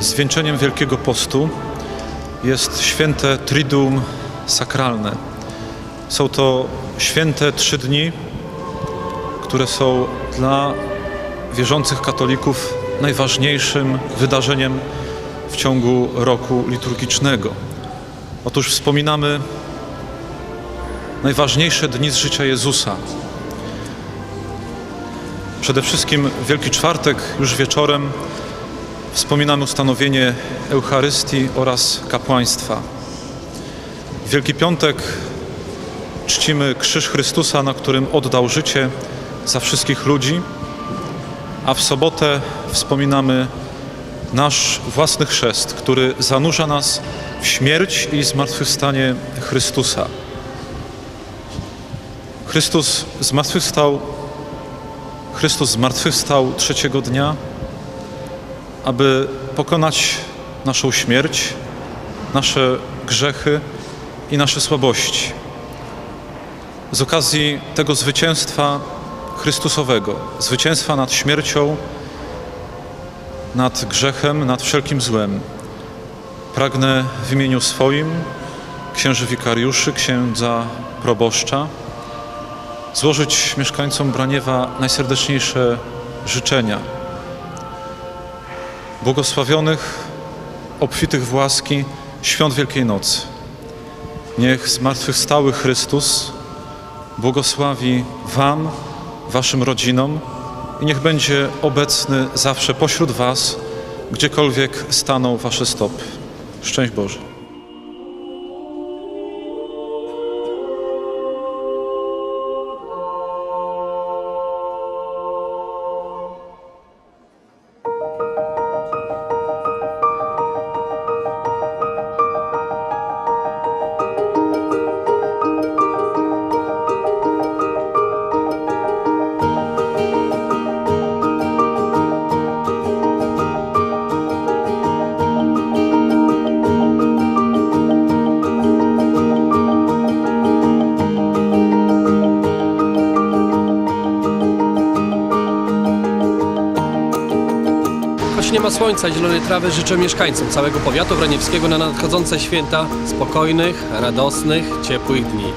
zwieńczeniem Wielkiego Postu jest święte Triduum Sakralne. Są to święte trzy dni, które są dla wierzących katolików najważniejszym wydarzeniem w ciągu roku liturgicznego. Otóż wspominamy najważniejsze dni z życia Jezusa. Przede wszystkim Wielki Czwartek już wieczorem wspominamy ustanowienie Eucharystii oraz kapłaństwa. W Wielki Piątek czcimy Krzyż Chrystusa, na którym oddał życie za wszystkich ludzi, a w sobotę wspominamy nasz własny chrzest, który zanurza nas w śmierć i zmartwychwstanie Chrystusa. Chrystus zmartwychwstał, Chrystus zmartwychwstał trzeciego dnia, aby pokonać naszą śmierć, nasze grzechy i nasze słabości. Z okazji tego zwycięstwa Chrystusowego, zwycięstwa nad śmiercią, nad grzechem, nad wszelkim złem, pragnę w imieniu swoim, księży wikariuszy, księdza proboszcza, złożyć mieszkańcom Braniewa najserdeczniejsze życzenia. Błogosławionych, obfitych w łaski świąt Wielkiej Nocy. Niech zmartwychwstały Chrystus błogosławi Wam, Waszym rodzinom i niech będzie obecny zawsze pośród Was, gdziekolwiek staną Wasze stopy. Szczęść Boże. Słońca i zielonej trawy, życzę mieszkańcom całego powiatu wraniewskiego na nadchodzące święta spokojnych, radosnych, ciepłych dni.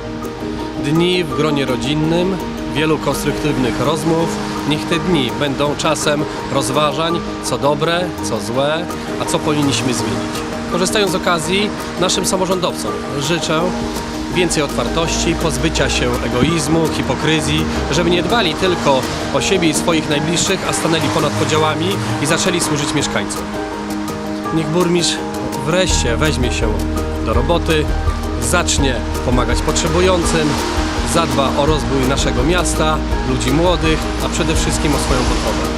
Dni w gronie rodzinnym, wielu konstruktywnych rozmów. Niech te dni będą czasem rozważań, co dobre, co złe, a co powinniśmy zmienić. Korzystając z okazji, naszym samorządowcom życzę więcej otwartości, pozbycia się egoizmu, hipokryzji, żeby nie dbali tylko o siebie i swoich najbliższych, a stanęli ponad podziałami i zaczęli służyć mieszkańcom. Niech burmistrz wreszcie weźmie się do roboty, zacznie pomagać potrzebującym, zadba o rozwój naszego miasta, ludzi młodych, a przede wszystkim o swoją potrawę.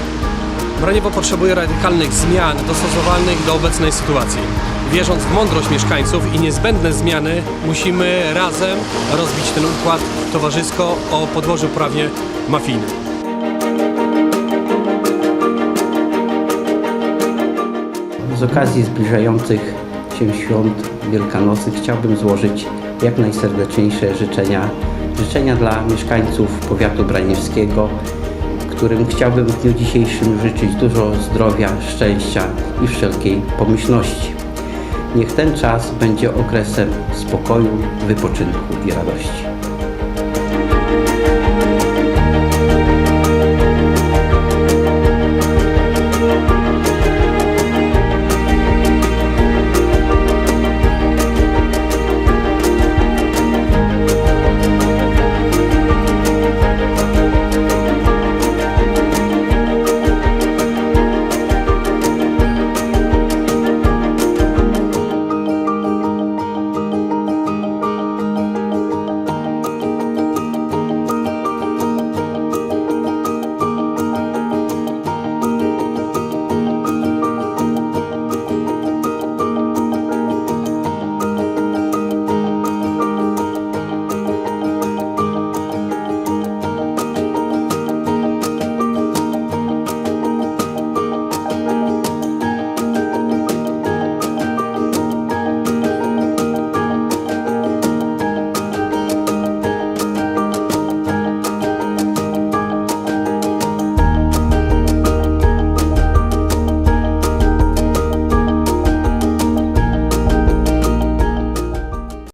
Braniewo potrzebuje radykalnych zmian dostosowalnych do obecnej sytuacji. Wierząc w mądrość mieszkańców i niezbędne zmiany, musimy razem rozbić ten układ towarzysko o podłożu prawie mafijnym. Z okazji zbliżających się świąt Wielkanocy chciałbym złożyć jak najserdeczniejsze życzenia. Życzenia dla mieszkańców powiatu braniewskiego, którym chciałbym w dniu dzisiejszym życzyć dużo zdrowia, szczęścia i wszelkiej pomyślności. Niech ten czas będzie okresem spokoju, wypoczynku i radości.